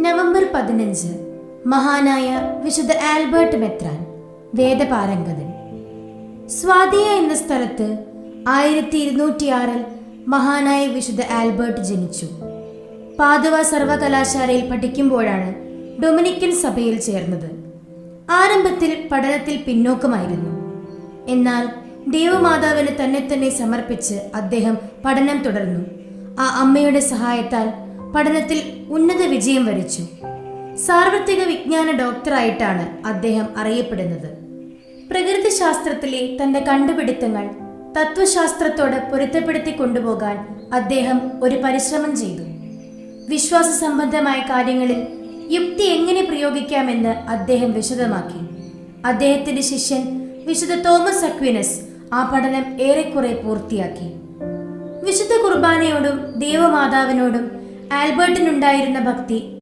November പതിനഞ്ച് മഹാനായ വിശുദ്ധ ആൽബർട്ട് മെത്രാൻ വേദപാരംഗതൻ. സ്വാതിയ എന്ന സ്ഥലത്ത് ആയിരത്തി ഇരുന്നൂറ്റിയാറിൽ മഹാനായ വിശുദ്ധ ആൽബർട്ട് ജനിച്ചു. പാതുവ സർവകലാശാലയിൽ പഠിക്കുമ്പോഴാണ് ഡൊമിനിക്കൻ സഭയിൽ ചേർന്നത്. ആരംഭത്തിൽ പഠനത്തിൽ പിന്നോക്കമായിരുന്നു. എന്നാൽ ദേവമാതാവിന് തന്നെ തന്നെ സമർപ്പിച്ച് അദ്ദേഹം പഠനം തുടർന്നു. ആ അമ്മയുടെ സഹായത്താൽ പഠനത്തിൽ ഉന്നത വിജയം വരിച്ചു. സാർവത്രിക വിജ്ഞാന ഡോക്ടറായിട്ടാണ് അദ്ദേഹം അറിയപ്പെടുന്നത്. പ്രകൃതി ശാസ്ത്രത്തിലെ തന്റെ കണ്ടുപിടുത്തങ്ങൾ തത്വശാസ്ത്രത്തോട് പൊരുത്തപ്പെടുത്തി കൊണ്ടുപോകാൻ അദ്ദേഹം ഒരു പരിശ്രമം ചെയ്തു. വിശ്വാസ സംബന്ധമായ കാര്യങ്ങളിൽ യുക്തി എങ്ങനെ പ്രയോഗിക്കാമെന്ന് അദ്ദേഹം വിശദമാക്കി. അദ്ദേഹത്തിന്റെ ശിഷ്യൻ വിശുദ്ധ തോമസ് അക്വിനസ് ആ പഠനം ഏറെക്കുറെ പൂർത്തിയാക്കി. വിശുദ്ധ കുർബാനയോടും ദേവമാതാവിനോടും ആൽബർട്ടിനുണ്ടായിരുന്ന ഭക്തി